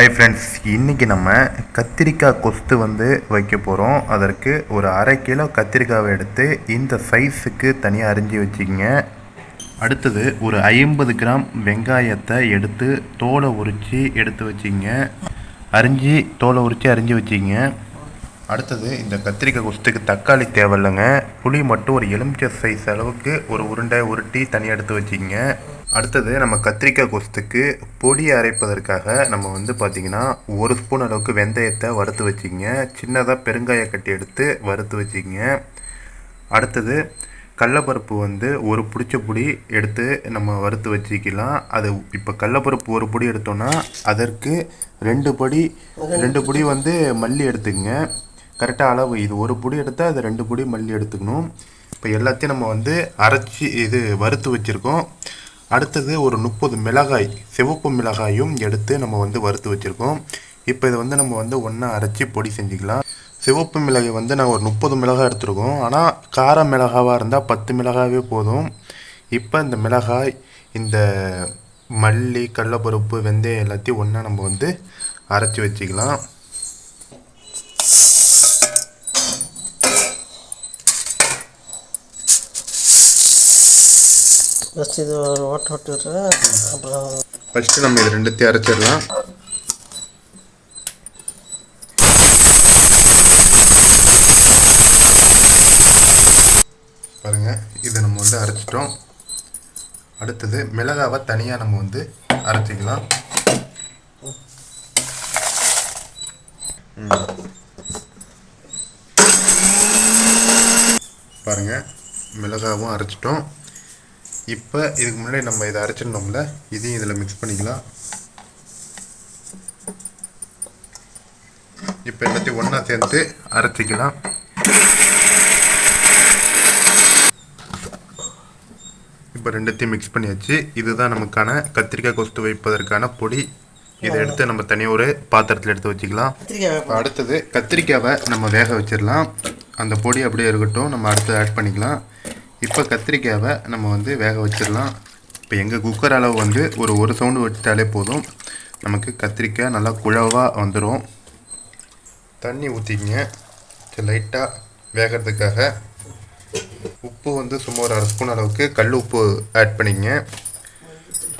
Hi friends இன்றைக்கி நம்ம கத்திரிக்காய் கொஸ்து வந்து வைக்க போகிறோம் அதற்கு ஒரு அரை கிலோ கத்திரிக்காவை எடுத்து இந்த சைஸுக்கு தனியாக அரிஞ்சு வச்சுக்கங்க. அடுத்தது ஒரு ஐம்பது கிராம் வெங்காயத்தை எடுத்து தோலை உரித்து எடுத்து வச்சிங்க அரிஞ்சு தோலை உரித்து அரிஞ்சு வச்சிங்க அடுத்தது இந்த கத்திரிக்காய் கொஸ்துக்கு தக்காளி தேவையில்லைங்க. புளி மட்டும் ஒரு எலுமிச்சை சைஸ் அளவுக்கு ஒரு உருண்டை உருட்டி தனியாக எடுத்து வச்சுக்கங்க. அடுத்தது நம்ம கத்திரிக்காய் கொஸ்துக்கு பொடி அரைப்பதற்காக நம்ம வந்து பார்த்திங்கன்னா ஒரு ஸ்பூன் அளவுக்கு வெந்தயத்தை வறுத்து வச்சுக்கங்க சின்னதாக பெருங்காய கட்டி எடுத்து வறுத்து வச்சுக்கங்க அடுத்தது கடலப்பருப்பு வந்து ஒரு பிடிச்ச பொடி எடுத்து நம்ம வறுத்து வச்சுக்கலாம். அது இப்போ கடலப்பருப்பு ஒரு பொடி எடுத்தோன்னா அதற்கு ரெண்டு பொடி ரெண்டு பொடி வந்து மல்லி எடுத்துக்கங்க கரெக்டாக அளவு இது ஒரு பொடி எடுத்தால் அது ரெண்டு பொடி மல்லி எடுத்துக்கணும். இப்போ எல்லாத்தையும் நம்ம வந்து அரைச்சி இது வறுத்து வச்சுருக்கோம். அடுத்தது ஒரு முப்பது மிளகாய் சிவப்பு மிளகாயும் எடுத்து நம்ம வந்து வறுத்து வச்சுருக்கோம். இப்போ இதை வந்து நம்ம வந்து ஒன்றா அரைச்சி பொடி செஞ்சுக்கலாம். சிவப்பு மிளகாய் வந்து நாங்கள் ஒரு முப்பது மிளகாய் எடுத்துருக்கோம். ஆனால் கார மிளகாவாக இருந்தால் பத்து மிளகாவே போதும். இப்போ இந்த மிளகாய் இந்த மல்லி கடலப்பருப்பு வெந்தயம் எல்லாத்தையும் ஒன்றா நம்ம வந்து அரைச்சி வச்சுக்கலாம். ஃபஸ்ட் இது ஒரு ஓட்ட ஓட்டி விட்டுறேன் அப்புறம் ஃபஸ்ட்டு நம்ம இது ரெண்டுத்தையும் அரைச்சிடலாம். பாருங்கள் இதை நம்ம வந்து அரைச்சிட்டோம். அடுத்தது மிளகாவை தனியாக நம்ம வந்து அரைச்சிக்கலாம். பாருங்கள் மிளகாவும் அரைச்சிட்டோம். இப்போ இதுக்கு முன்னாடி நம்ம இதை அரைச்சிருந்தோம்ல இதையும் இதில் மிக்ஸ் பண்ணிக்கலாம். இப்போ எல்லாத்தையும் ஒன்றா சேர்த்து அரைச்சிக்கலாம். இப்போ ரெண்டுத்தையும் மிக்ஸ் பண்ணியாச்சு. இதுதான் நமக்கான கத்திரிக்காய் கொஸ்து வைப்பதற்கான பொடி. இதை எடுத்து நம்ம தனியாக ஒரு பாத்திரத்தில் எடுத்து வச்சுக்கலாம். அடுத்தது கத்திரிக்காவை நம்ம வேக வச்சிடலாம். அந்த பொடி அப்படியே இருக்கட்டும். நம்ம அடுத்து ஆட் பண்ணிக்கலாம். இப்போ கத்திரிக்காவை நம்ம வந்து வேக வச்சிடலாம். இப்போ எங்கள் குக்கர் அளவு வந்து ஒரு ஒரு சவுண்டு வச்சிட்டாலே போதும். நமக்கு கத்திரிக்காய் நல்லா குழவாக வந்துடும் தண்ணி ஊற்றிக்கிங்க லைட்டாக வேகிறதுக்காக. உப்பு வந்து சும்மா ஒரு அரை ஸ்பூன் அளவுக்கு. கல் உப்பு ஆட் பண்ணிக்கங்க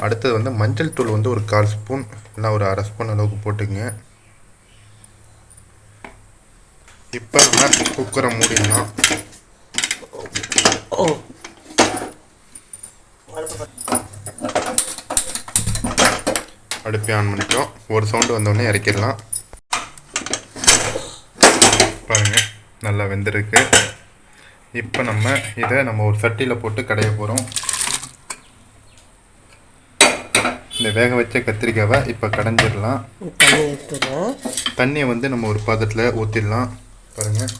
அடுத்தது வந்து மஞ்சள் தூள் வந்து ஒரு கால் ஸ்பூன் இல்லை ஒரு அரை ஸ்பூன் அளவுக்கு போட்டுக்கங்க இப்போ நம்ம குக்கரை மூடிடலாம். ஓ. அடுப்பை ஆன் பண்ணிட்டோம். ஒரு சவுண்டு வந்தோடனே இறக்கிடலாம். பாருங்கள் நல்லா வெந்திருக்கு. இப்போ நம்ம இதை நம்ம ஒரு சட்டியில் போட்டு கடைய போகிறோம் இந்த வேக வச்ச கத்திரிக்காவை இப்போ கடைஞ்சிடலாம். தண்ணியை வந்து நம்ம ஒரு பாத்திரத்தில் ஊற்றிடலாம் பாருங்கள்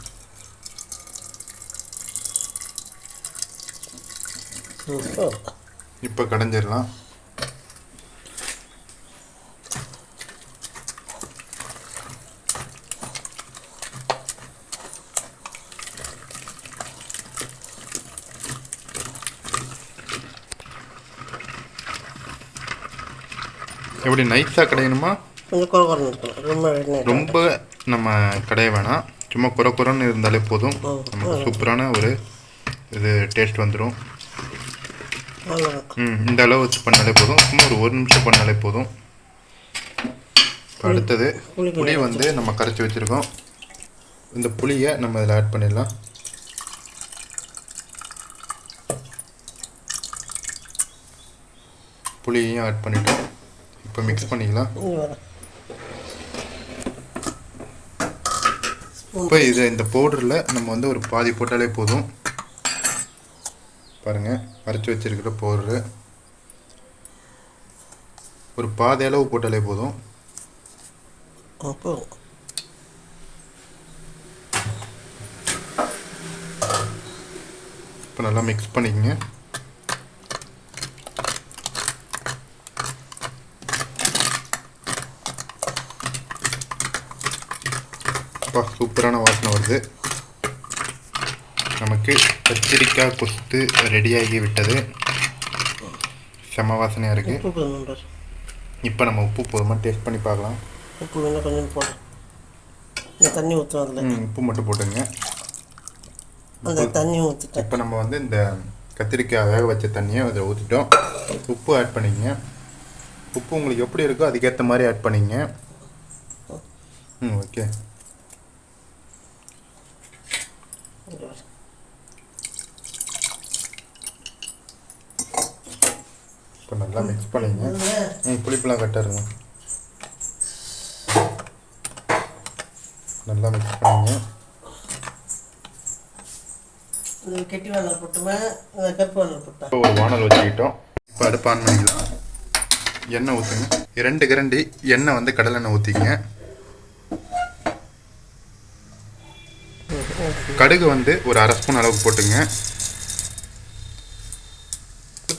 இப்போ கடைஞ்சிடலாம். எப்படி நைஸாக கடையணுமா? ரொம்ப நம்ம கடைய வேணாம். சும்மா குறை குறைன்னு இருந்தாலே போதும். நமக்கு சூப்பரான ஒரு இது டேஸ்ட் வந்துடும் ம் இந்த அளவு வச்சு பண்ணாலே போதும். சும்மா ஒரு ஒரு நிமிஷம் பண்ணாலே போதும். அடுத்தது புளி வந்து நம்ம கரைச்சி வச்சுருக்கோம். இந்த புளியை நம்ம இதில் ஆட் பண்ணிடலாம். புளியையும் ஆட் பண்ணிட்டோம் இப்போ மிக்ஸ் பண்ணிக்கலாம். இப்போ இது இந்த பவுடரில் நம்ம வந்து ஒரு பாதி போட்டாலே போதும். பாருங்கள் அரைச்சி வச்சிருக்கிற பவுடரு ஒரு பாதி அளவு போட்டாலே போதும். அப்போ இப்போ நல்லா மிக்ஸ் பண்ணிக்கங்க. அப்பா சூப்பரான வாசனை வருது. நமக்கு கத்திரிக்காய் கொத்து ரெடியாகி விட்டது. செம வாசனையாக இருக்குது இப்போ நம்ம உப்பு போதுமா? டேஸ்ட் பண்ணி பார்க்கலாம். உப்பு வேணால் கொஞ்சம் போடு. தண்ணி ஊற்றும் அதில். உப்பு மட்டும் போட்டுங்க. அந்த தண்ணி ஊற்றிட்டேன் இப்போ நம்ம வந்து இந்த கத்திரிக்காய் வேக வச்ச தண்ணியை அதில் ஊற்றிட்டோம் உப்பு ஆட் பண்ணிக்கங்க உப்பு உங்களுக்கு எப்படி இருக்கோ அதுக்கேற்ற மாதிரி ஆட் பண்ணிங்க. ம் ஓகே இப்போ நல்லா மிக்ஸ் பண்ணிங்க ம் புளிப்பெல்லாம் கட்டாருங்க நல்லா மிக்ஸ் பண்ணிங்க. கெட்டி வானல் போட்டுமே கருப்பு வானல் போட்டேன் இப்போ ஒரு வானல் வச்சுக்கிட்டோம். இப்போ அடுப்பு ஆன் பண்ணிக்கலாம். எண்ணெய் ஊற்றுங்க ரெண்டு கரண்டி எண்ணெய் வந்து கடலெண்ணெய் ஊற்றிங்க கடுகு வந்து ஒரு அரை ஸ்பூன் அளவுக்கு போட்டுங்க.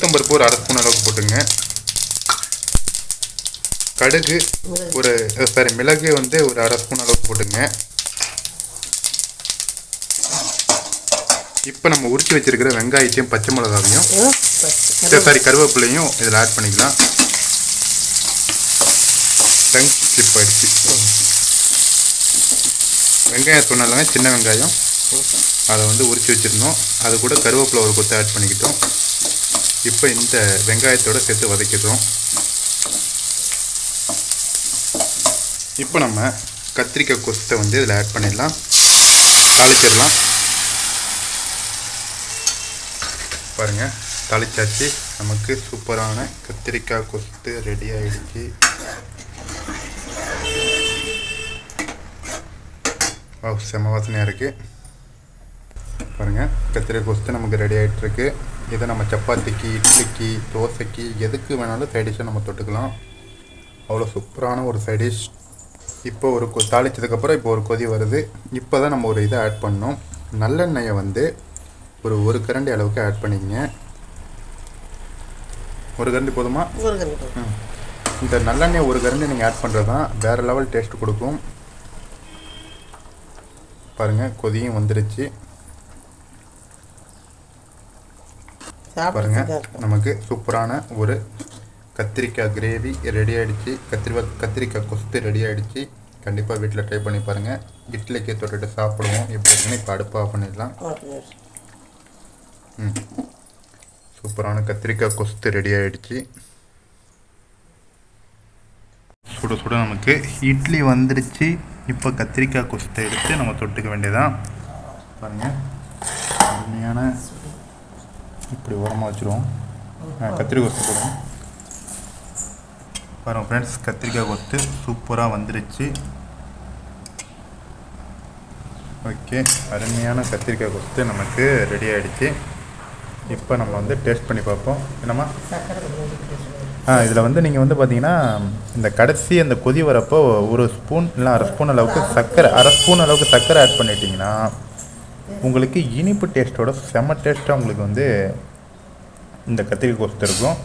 உளுத்தம்பருப்பு ஒரு அரை ஸ்பூன் அளவுக்கு போட்டுங்க. கடுகு ஒரு சாரி மிளகு வந்து ஒரு அரை ஸ்பூன் அளவுக்கு போட்டுங்க. இப்போ நம்ம உரிச்சு வச்சிருக்கிற வெங்காயத்தையும் பச்சை மிளகாவையும் சரி கருவேப்பிலையும் இதில் ஆட் பண்ணிக்கலாம். டங் ஸ்லிப் வெங்காயம் சொன்னாலுங்க சின்ன வெங்காயம். அதை வந்து உரிச்சு வச்சிருந்தோம். அது கூட கருவேப்பிலை ஒரு கொத்து ஆட் பண்ணிக்கிட்டோம். இப்போ இந்த வெங்காயத்தோடு சேர்த்து வதக்கிடுறோம். இப்போ நம்ம கத்திரிக்காய் கொத்தை வந்து இதில் ஆட் பண்ணிடலாம். தாளிச்சிடலாம். பாருங்கள் தாளிச்சாச்சு. நமக்கு சூப்பரான கத்திரிக்காய் கொத்து ரெடி ஆகிடுச்சு செம வாசனையாக இருக்குது பாருங்கள் கத்திரிக்காய் கொத்து நமக்கு ரெடி ஆகிட்டுருக்கு இதை நம்ம சப்பாத்திக்கு இட்லிக்கு தோசைக்கு எதுக்கு வேணாலும் சைடிஷாக நம்ம தொட்டுக்கலாம். அவ்வளோ சூப்பரான ஒரு சைடிஷ் இப்போ ஒரு கொ தாளிச்சதுக்கப்புறம் இப்போ ஒரு கொதி வருது. இப்போ தான் நம்ம ஒரு இதை ஆட் பண்ணோம். நல்லெண்ணெயை வந்து ஒரு ஒரு கரண்டி அளவுக்கு ஆட் பண்ணிக்கங்க. ஒரு கரண்டி போதுமா? ஒரு கரண்டி. இந்த நல்லெண்ணெய் ஒரு கரண்டி நீங்கள் ஆட் பண்ணுறது தான் வேறு லெவல் டேஸ்ட் கொடுக்கும். பாருங்கள் கொதியும் வந்துருச்சு. பாருங்க நமக்கு சூப்பரான ஒரு கத்திரிக்காய் கிரேவி ரெடி ஆயிடுச்சு. கத்திரிக்காய் கத்திரிக்காய் கொஸ்து ரெடி ஆயிடுச்சு. கண்டிப்பாக வீட்டில் ட்ரை பண்ணி பாருங்கள் இட்லிக்கு தொட்டுட்டு சாப்பிடுவோம். எப்படி இருக்குன்னு இப்போ அடுப்பு ஆஃப் பண்ணிடலாம். ம். சூப்பரான கத்திரிக்காய் கொஸ்து ரெடி ஆயிடுச்சு. சுட சுட நமக்கு இட்லி வந்துடுச்சு இப்போ கத்திரிக்காய் கொஸ்தை எடுத்து நம்ம தொட்டுக்க வேண்டியதான் பாருங்க அருமையான இப்படி ஓரமாக வச்சுருவோம். கத்திரிக்காய் கொத்து போடுவோம். பாருங்கள் ஃப்ரெண்ட்ஸ் கத்திரிக்காய் கொத்து சூப்பராக வந்துடுச்சு ஓகே அருமையான கத்திரிக்காய் கொத்து நமக்கு ரெடி ஆகிடுச்சு இப்போ நம்ம வந்து டேஸ்ட் பண்ணி பார்ப்போம். என்னம்மா? ஆ இதில் வந்து நீங்கள் வந்து பார்த்தீங்கன்னா இந்த கடைசி அந்த கொதி வரப்போ ஒரு ஸ்பூன் இல்லை அரை ஸ்பூன் அளவுக்கு சர்க்கரை அரை ஸ்பூன் அளவுக்கு சர்க்கரை ஆட் பண்ணிட்டீங்கன்னா உங்களுக்கு இனிப்பு டேஸ்ட்டோட செம டேஸ்ட்டாக உங்களுக்கு வந்து இந்த கத்திரிக்கை கொஸ்து இருக்கும்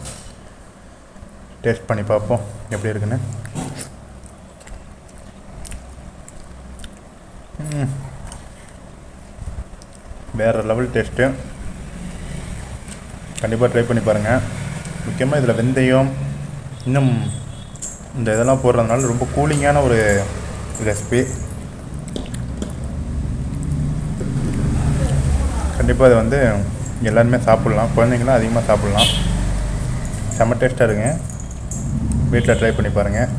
டேஸ்ட் பண்ணி பார்ப்போம். எப்படி இருக்குன்னு? வேறு லெவல் டேஸ்ட்டு கண்டிப்பாக ட்ரை பண்ணி பாருங்கள் முக்கியமாக இதில் வெந்தயம் இன்னும் இந்த இதெல்லாம் போடுறதுனால ரொம்ப கூலிங்கான ஒரு ரெசிபி கண்டிப்பாக அதை வந்து எல்லாருமே சாப்பிட்லாம். குழந்தைங்களாம் அதிகமாக சாப்பிட்லாம். செம்ம டேஸ்ட்டாக இருங்க வீட்டில் ட்ரை பண்ணி பாருங்கள்